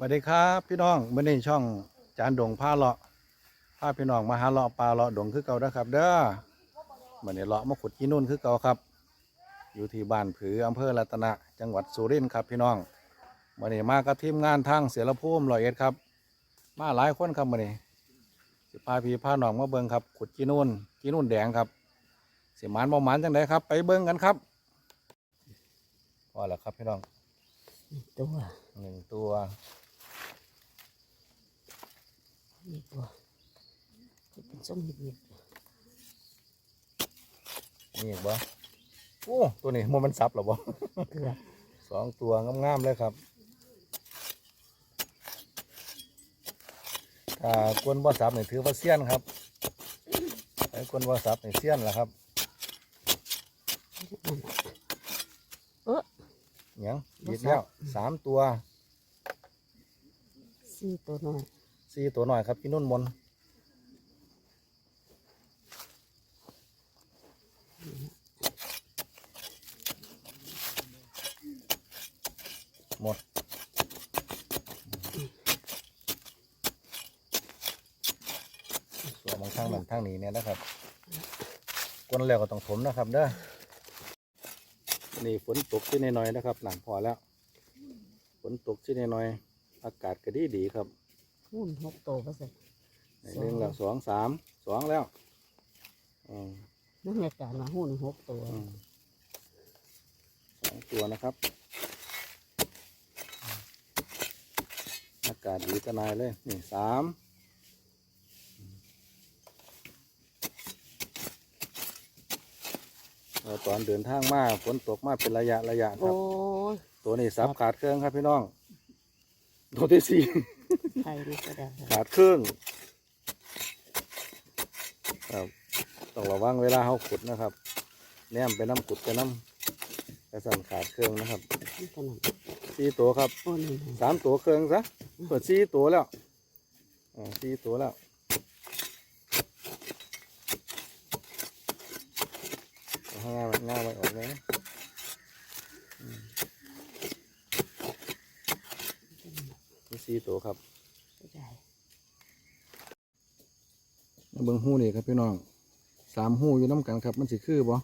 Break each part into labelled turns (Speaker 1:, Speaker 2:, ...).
Speaker 1: สวัสดีครับพี่น้องเมื่อนี้ช่องจานดงพาเลาะพาพี่น้องมาหาเลาะปลาเลาะดงคือเก่านะครับ เด้อเมื่อนี้เลาะมาขุดกินนุ่นคือเก่าครับ อยู่ที่บ้านผืออำเภอรัตนะจังหวัดสุรินทร์ครับพี่น้องเมื่อนี้มากับทีมงานทางเสียรภูมิร้อยเอ็ดครับ มาหลายคนครับมื่อนี้สิพาพี่พาน้องมาเบิ่งครับ ขุดกินนุ่นกินนุ่นแดงครับสิหมานบ่หมานจังไดครับ ไปเบิ่งกันครับพอแล้วครับพี่น้อง
Speaker 2: ตัว
Speaker 1: หนึ่งตัว
Speaker 2: นี่ตัวจะเป็นส้มหิบหิบ
Speaker 1: นี่อีกบ่โอ้ ตัวนี้มันมันซับหรอบ่
Speaker 2: เกลือ
Speaker 1: สองตัวงามๆเลยครับถ้ากวนบ่ซับนี่ถือว่าเซียนครับไอ้กวนบ่ซับนี่เซียนแหละครับ
Speaker 2: นั่นน่ะเออ
Speaker 1: หยัง
Speaker 2: บ่
Speaker 1: อีก
Speaker 2: ซับ
Speaker 1: แล้วสามตัว
Speaker 2: สี่ตัวน้อย
Speaker 1: สี่ตัวหน่อยครับพี่นุ่นมนหมดส่วนบางทางนั้นทางนี้เนี่ยนะครับกวนแล้วก็ต้องถมนะครับเด้อนี่ฝนตกที่น้อยๆนะครับหนังพอแล้ว ฝนตกที่น้อยๆอากาศก็ดีดีครับ
Speaker 2: หุ่นหกตัวก็เสร็จ
Speaker 1: หนึ่งแล้วสองสามสองแล้วอืม
Speaker 2: นั่นในการมาหุ่นหกตัว
Speaker 1: อืมสองตัวนะครับ อากาศดีตะนายเลยนี่สามเอ่อตอนเดินทางมาฝนตกมาเป็นระยะระยะค
Speaker 2: โอ้
Speaker 1: รับ
Speaker 2: ย
Speaker 1: ตัวนี้ซับขาดเครื่องครับพี่น้อง ตัวที่สี่
Speaker 2: ไทยนี่ก็ได้
Speaker 1: ขาดเครื่องครับต้องระวังเวลาเขาขุดนะครับ แนมไปน้ำขุดไปน้ำกระสันขาดเครื่องนะครับ
Speaker 2: นี่ขนาด
Speaker 1: สี่ตัวครับ
Speaker 2: โอ้นี่นะ
Speaker 1: สามตัวเครื่องซะเปิดสี่ตัวแล้วอ่าสี่ตัวแล้วเอาข้างหน้าไว้หน้าไว้ออกเลยนะอืมมี สี่ตัวครับ
Speaker 2: ก็ได้
Speaker 1: เบิ้งหูนี่ครับพี่น้องสามหูอยู่น้ำกันครับ มันสิคือบ่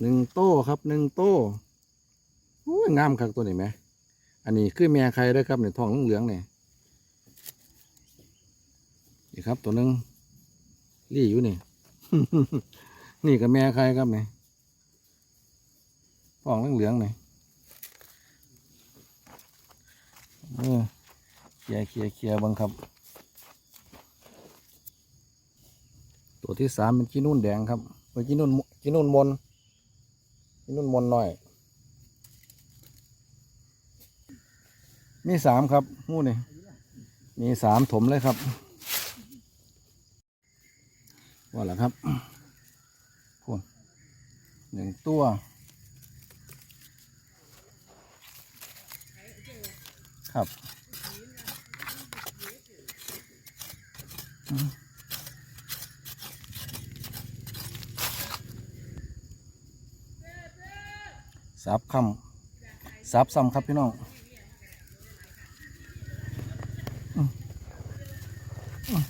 Speaker 1: หนึ่งโต้ครับหนึ่งโต้โอ้ยงามครับตัวนี้ไหม อันนี้คือแม่ใครเด้อครับในท้องเหลืองๆเนี่ยนี่ครับ ตัวหนึงรี่อยู่นี่ นี่กับแม่ใครครับเนี่ยท้องเหลืองๆเนี่ย เคลียร์เคลียร์เคลียร์บังครับ ตัวที่สามเป็นกินุ่นแดงครับเป็นกินุ่นกินุ่นมนกินุ่นมนหน่อย มีสามครับหู้นี่มีสามถมเลยครับว่าแล้วครับพูนหนึ่งตัว ครับสับคำสับซ้ำครับพี่น้องอืมอืม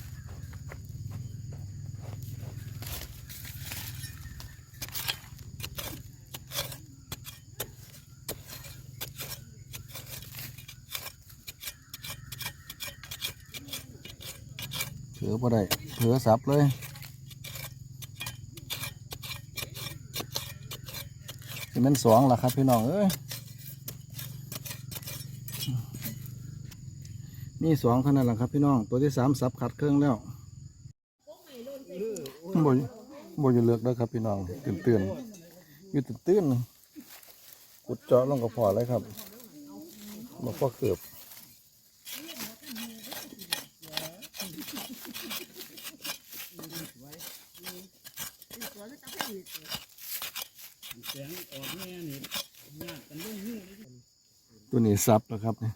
Speaker 1: เผือบ่ได้เผือ สับเลยสิเป็นสองล่ะครับพี่น้องเอ้ย มีสองเท่านั้นแหละครับพี่น้อง ตัวที่สามสับขัดเครื่องแล้วบ่ยบ่อยเลือกเด้อครับพี่น้องตื่นตื่นอยู่ตื่นตื่นกุดเจาะลงกระพอเลยครับมาพอเกือบ ตัวนี้สับแล้วครับเนี่ย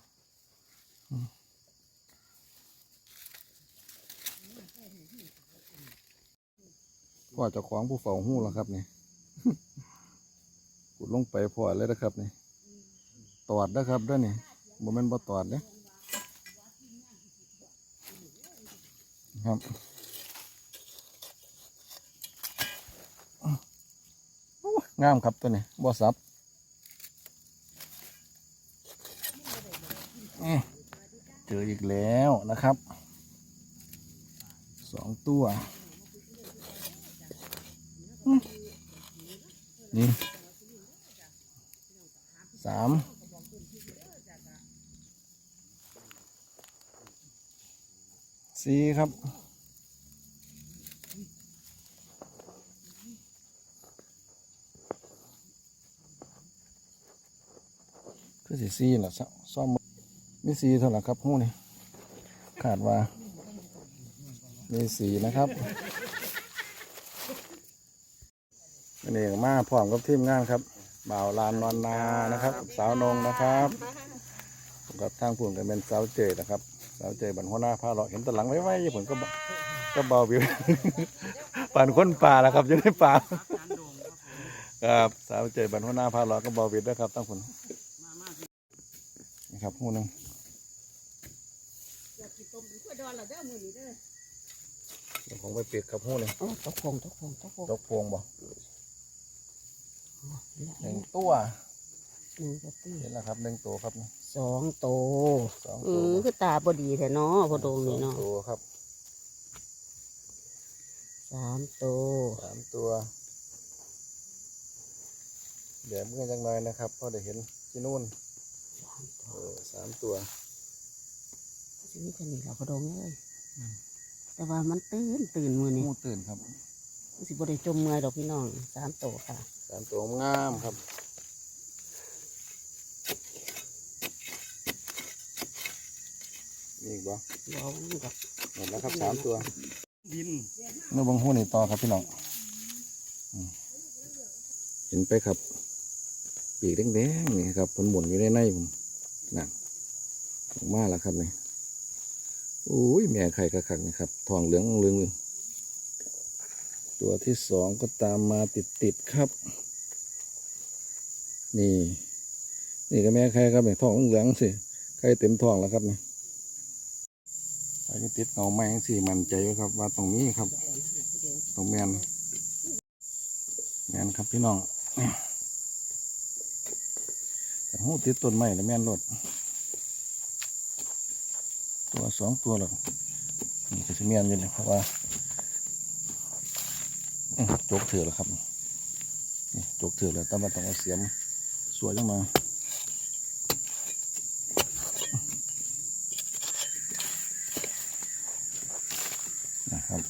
Speaker 1: พ่อเจ้าของผู้เฝ้าหู้แล้วครับเนี่ยกุดลงไปพ่อเลยนะครับเนี่ยตอดนะครับด้อนี่บ่แม่นบ่ตอดเด้ครับโอ้ย งามครับตัวนี้บ่สับเจออีกแล้วนะครับสองตัวนี่สามสี่ครับ คือสีซีแหละซ่อมมีสีเท่าไหร่ครับหู้นี่ขาดว่ามีสีนะครับอันนี้มาพร้อมกับทีมงานครับบ่าวลานนอนนานะครับ สาวนงนะครับกับทางผุ่นกันเป็นสาวเจยนะครับสาวเจยบันหัวหน้าพาเราเห็นตะหลังไว้ไว้ผมก็ก็เบาวิวป่านคนป่าแล้วครับอยู่ในป่าครับสาวเจยบันหัวหน้าพาเราก็เบาวิวด้วยครับตั้งผุน นี่ครับหูหนึงเดี๋ยวผมไปปิดครับหูหนึง
Speaker 2: โอ้ตกพงตกพงตกพง
Speaker 1: ตกพวงบ่
Speaker 2: นี่
Speaker 1: หนึ่งตัว
Speaker 2: หนึ่งก็ตี
Speaker 1: เห็นแล้วครับหนึ่งตัวครับนี่
Speaker 2: สองโต
Speaker 1: สอง
Speaker 2: อื
Speaker 1: ตัว
Speaker 2: อ
Speaker 1: บ่
Speaker 2: คือตาบอดีแท้เนาะพอดงนี่
Speaker 1: สอ
Speaker 2: เนาะ
Speaker 1: งตัวครับ
Speaker 2: สามโต
Speaker 1: สามตัวเดี๋ยวเมื่อจังหน่อยนะครับพอได้เห็นที่นู่น
Speaker 2: สามโต
Speaker 1: เออสามตัว
Speaker 2: สิมีแค่นี้แหละพอดงเลยแต่ว่ามันตื่นตื่นมือนี่
Speaker 1: หูตื่นครับ
Speaker 2: สิบ่ได้จมเมื่อยดอกพี่น้องสามโตค่ะ
Speaker 1: สามตัวงามครับมีอีกบ่
Speaker 2: บอกว่ามันกับ
Speaker 1: หมดแล้วครับสามตัว
Speaker 2: ดิน
Speaker 1: เมื่อบางหูนี่ต่อครับพี่น้องอืมเห็นไปครับ ปีกแดงๆนี่ครับผลหมุนอยู่ในในผม นั่นออกมาแล้วครับนี่โอ้ยแม่ไข่กระขักนี่ครับ ทองเหลืองเหลืองตัวที่สองก็ตามมาติดติดครับ นี่ นี่ก็แม่ไข่ครับนี่ทองเหลืองสิไข่เต็มทองแล้วครับนี่ถ้าจะติดเงาไม้จังสิมันใจไว้ครับ ว่าตรงนี้ครับ ตรงแมนแมนครับพี่น้องแต่ หูติดต้นไม้แล้วแมนรถตัวสองตัวหรอกนี่ก็จะแมนอยู่เลยเพราะว่าจกเถื่อแล้วครับนี่จกเถื่อแล้วแต่ว่าต้องเอาเสียมสวยลงมานะครับ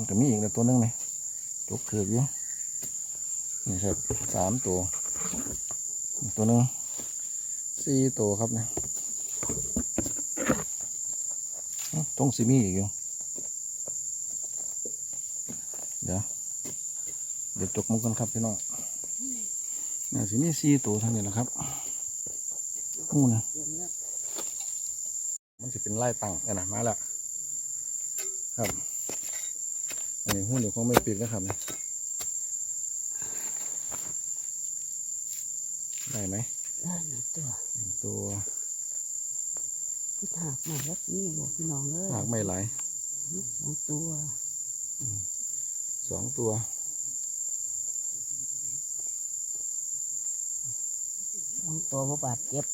Speaker 1: มันก็มีอีกนะ ตัวหนึงนี่จกเถือกอยู่นี่ครับสามตัวตัวหนึงสี่ตัวครับเนี่ยต้องสิมีอีกอยู่เดี๋ยวเดี๋ยวจกมุกกันครับพี่น้องน่าสิมีสี่ตัวเท่านี้นะครับหูนะมันจะเป็นไล่ตังกันนะมาแล้วครับ อันนี้หุ้นเดี๋ยวคงไม่ปิดนะครับเนี่ยได้ไหม
Speaker 2: ได้หนึ่งตัว
Speaker 1: หนึ่งตัว
Speaker 2: ที่หักมาแล้วนี่บอกพี่น้องเลย
Speaker 1: หากไม่หลาย
Speaker 2: สองตัว
Speaker 1: สองตัว
Speaker 2: สองตัวบ่บาดเจ็บ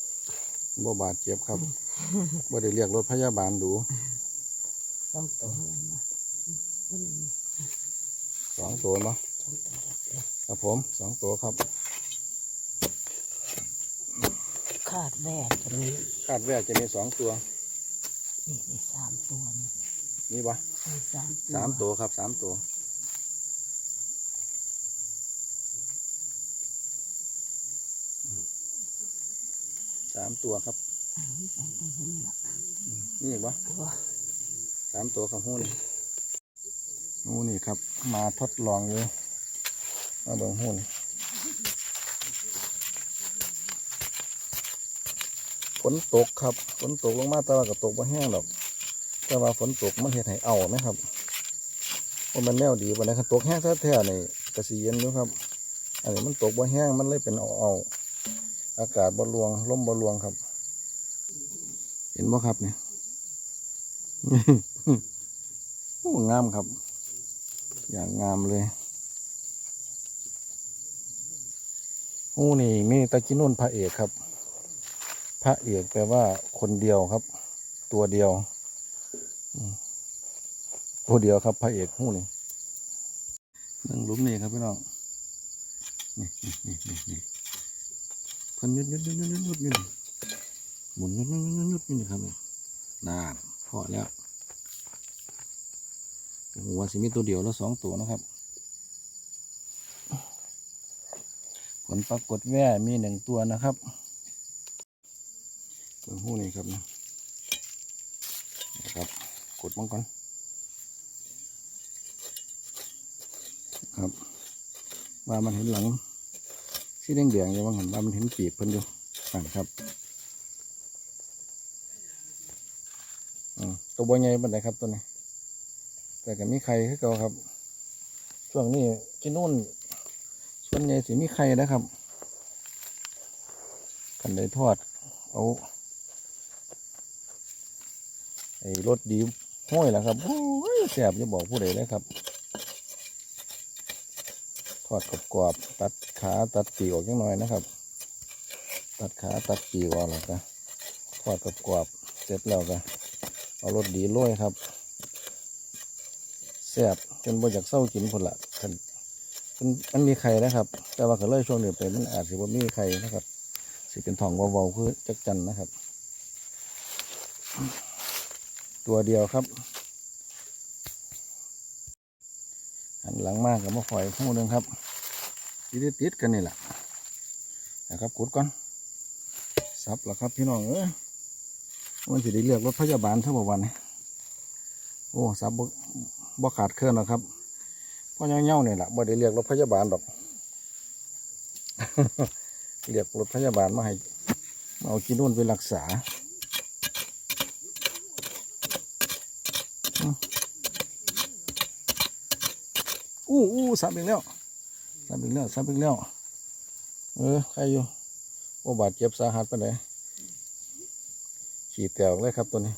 Speaker 1: บ่บาดเจ็บครับบ่ได้เรียกรถพยาบาลดู
Speaker 2: สองตัวอะไรมาอืม
Speaker 1: สองตัวเนาะ
Speaker 2: สองตัวเดียว
Speaker 1: ครับผมสองตัวครับ
Speaker 2: ขาดแวดจะมี
Speaker 1: คาดว่าจะมีสองตัว
Speaker 2: นี่นี่สามตัวนี่
Speaker 1: นี่ปะ
Speaker 2: นี่สามตัว
Speaker 1: สามตัวครับสามตัว สามตัวครับ
Speaker 2: อ่านี่สามตัวนี่ละ
Speaker 1: นี่อีกปะ
Speaker 2: ตัว
Speaker 1: สามตัวครับหูนี่ หูนี่ครับ มาทดลองอยู่มาเบิ่งหูนี่ฝนตกครับฝนตกลงมาแต่ว่าก็ตกบ่แห้งดอกแต่ว่าฝนตกมันเฮ็ดให้เอาไหมครับว่ามันแนวดีปานใดคันตกแห้งแท้ๆนี่ก็สิเย็นอยู่ครับ อันนี้มันตกบ่แห้งมันเลยเป็นเอาเอาอากาศบ่รวงลมบ่รวงครับ เห็นบ่ครับเนี่ยโอ้งามครับ อย่างงามเลยโอ้นี่มีตะกินนุ่นพระเอกครับ พระเอกแปลว่าคนเดียวครับ ตัวเดียว ตัวเดียวครับ พระเอกหูนี่นั่งลุมนี่ครับพี่น้องนี่นี่นี่นี่นี่เพิ่นยุดยุดยุดยุดยุดยุดอยู่นี่หมุนยุดยุดยุดยุดอยู่นี่ครับนี่นานพอแล้ว ผมว่าสิมีตัวเดียวแล้วสองตัวนะครับ ผลปรากฏแว่มีหนึ่งตัวนะครับเบิ่งหูนี่ครับนะนะครับ กดมันก่อนครับ ว่ามันเห็นหลังสีแดงแดงอยู่ว่าเห็นว่ามันเห็นปีกเพิ่นอยู่อ่านครับอืมตัวบัวใหญ่บันไดครับตัวนี้ แต่ก็มีไข่คือเก่าครับ ช่วงนี้กินนู่นส่วนใหญ่สิมีไข่นะครับกันได้ทอด เอาไอ้รสดีห้อยแหละครับโอ้ยแสบจะบอกผู้ใดเลยครับ ทอดกรอบๆตัดขาตัดปีกออกนิดหน่อยนะครับ ตัดขาตัดปีกออกแล้วก็ทอดกรอบๆเสร็จแล้วก็เอารสดีโรยครับ แสบจนบ่อยากเศร้ากินคนละคันมันมันมีไข่นะครับ แต่ว่าก็เลยช่วงนี้ไปมันอาจสิบ่มีไข่นะครับ สิเป็นทองเบาๆคือจักจันนะครับ ตัวเดียวครับหันหลังมากกับมาฝอยคู่หนึ่งครับติดติดๆกันนี่แหละนะครับกดก่อนซับแล้วครับพี่น้องเอ้ยมันสิได้เลือกรถพยาบาลเท่าบ่วันโอ้ซับบ บ่ขาดเคลื่อนหรอกครับเพ่อเงี้ยวๆนี่ยแหละบ่ได้เรียกรถพยาบาลดอกเรียกรถพยาบาลมาให้มาเอากินนู่นไปรักษาอู้อู้สับอีกแล้วสับอีกแล้วสับอีกแล้วเออใครอยู่ว่าบาดเจ็บสาหัสไปานขี่แตกเลยครับตัวนี้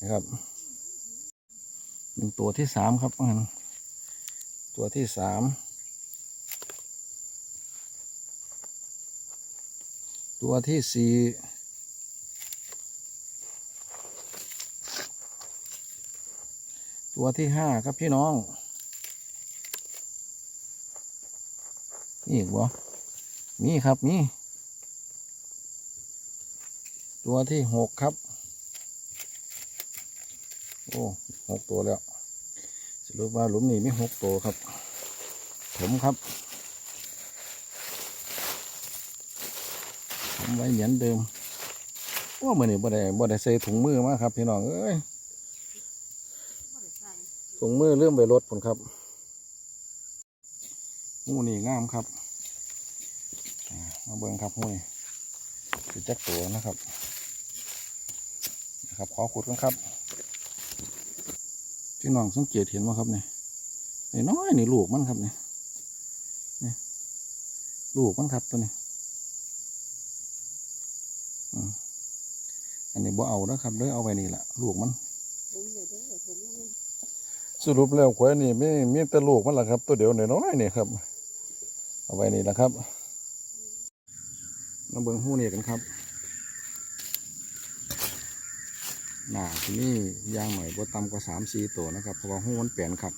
Speaker 1: นะครับ เป็นตัวที่สามครับตัวที่สามตัวที่สี่ตัวที่ห้าครับพี่น้อง นี่อีกบ่มีครับมีตัวที่หกครับ อ้หกตัวแล้วสรุปว่าหลุมนี้มีหกตัวครับ ผมครับผมไว้เหมือนเดิมว่ามือนี้บ่ได้บ่ได้ใส่ถุงมือมาครับ พี่น้องเอ้ยถุงมือเริ่มไปรถผมครับหูนี่งามครับมาเบิ่งครับหูนี่คือจักตัวนะครับ นะครับขอขุดกันครับ พี่น้องสังเกตเห็นว่าครับเนี่ยนี่น้อยนี่ลูกมันครับเนี่ยนี่ลูกมันครับตัวนี้อันนี้บ่เอานะครับเด้อเอาไว้นี่แหละลูกมัน สรุปแล้วควายนี่ไมีมีแต่ลูกมันแหละครับ ตัวเดียวน้อยๆนี่ครับ เอาไว้นี่แหละครับมาเบิ่งหูนี่กันครับ หนาที่นี่ยางหน่อยบ่ต่ำกว่าสามสี่ตัวนะครับเพราะว่าหูมันเปลี่ยนครับ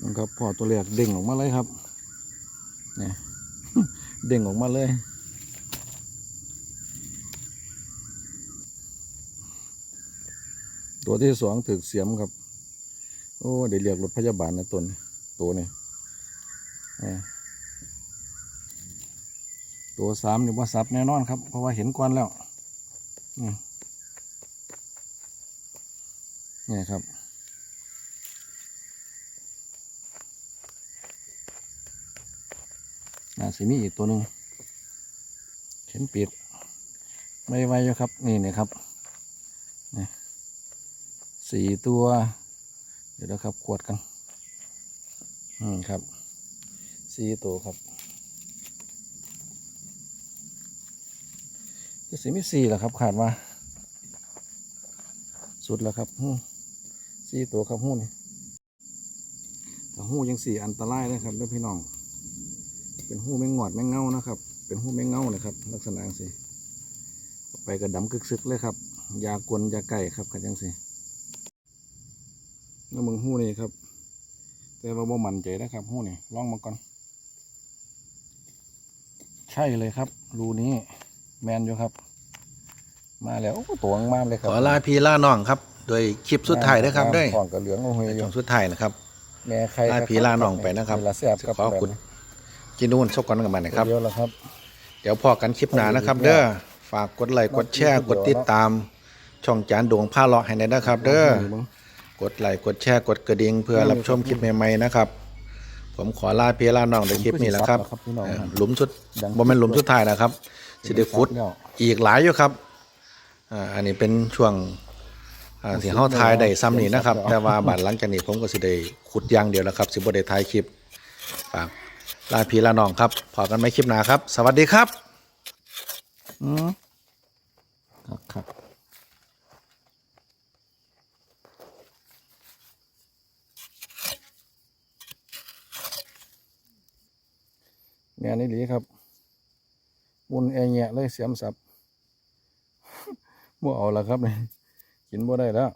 Speaker 1: นั่นครับพอตัวแรกเด้งออกมาเลยครับเนี่ยเด้งออกมาเลยตัวที่สองถึกเสียมครับ โอ้เดี๋ยวเรียกรถพยาบาลนะตวนตัวนี้ตัวสามนี่ว่าซับแน่นอนครับ เพราะว่าเห็นกวนแล้ว นี่ครับ น่าสิมีอีกตัวหนึ่งเข็นปิดไม่ไวอยู่ครับ นี่นี่ครับนี่สี่ตัว เดี๋ยวนะครับขวดกัน อืมครับสี่ตัวครับ จะสีไม่สี่หรอครับ ขาดมา สุดแล้วครับหูสี่ตัวครับหูนี่แต่หูยังสี่อันตรายเลยครับด้วยพี่น้อง เป็นหูแมงงอดแมงเง่านะครับ เป็นหูแมงเง่านะครับ ลักษณะสิไปกระดำกึกซึกเลยครับ ยากลยาไก่ครับกันจังสิแล้วมึงหูนี่ครับแต่ว่าบ่มั่นใจนะครับหูนี่ลองมาก่อน ใช่เลยครับ รูนี้ แมนอยู่ครับ มาแล้วโอ้ตัวงมากเลยครับ
Speaker 3: ขอลาพี่ล่าน้องครับ โดยคลิปสุดท้ายนะครับด้วย
Speaker 1: ของกับเหลืองโอ้โห
Speaker 3: ช่วงสุดท้ายนะครับ
Speaker 1: แม่ใคร
Speaker 3: ลาพี่ล่าน้องไปนะครับ
Speaker 1: เวลาแซ่บครับ
Speaker 3: ขอบคุณกินนู่นสกก่อนกันมานะครับ
Speaker 1: เดียวแล้วครับ
Speaker 3: เดี๋ยวพอกันคลิปหน้านะครับ เด้อฝากกดไลค์กดแชร์กดติดตาม ช่องจานดวงผ้าเลาะให้ได้นะครับ เด้อกดไลค์กดแชร์กดกระดิ่งเพื่อรับชมคลิปใหม่ๆนะครับ ผมขอลาพี่ล่าน้องในคลิปนี้แหละครับ
Speaker 1: ครับพี่น้อง
Speaker 3: เอ่อหลุมสุดบ่แม่นหลุมสุดท้ายนะครับ สิได้ขุด
Speaker 1: แล้ว
Speaker 3: อีกหลายอยู่ครับอ่าอันนี้เป็นช่วงอ่าที่เฮาทายได้ซ้ำนี่นะครับ แต่ว่าบัดหลังจากนี้ผมก็สิได้ขุดอย่างเดียวแล้วครับ สิบ่ได้ถ่ายคลิปฝากลาพี่ลาน้องครับพอกันไหมคลิปหน้าครับ สวัสดีครับ
Speaker 1: อืมครับครับแม่นี่หลีครับ มุนแอแงะเลยเสียมสับบ่เอาละครับนี่กินบ่ได้แล้ว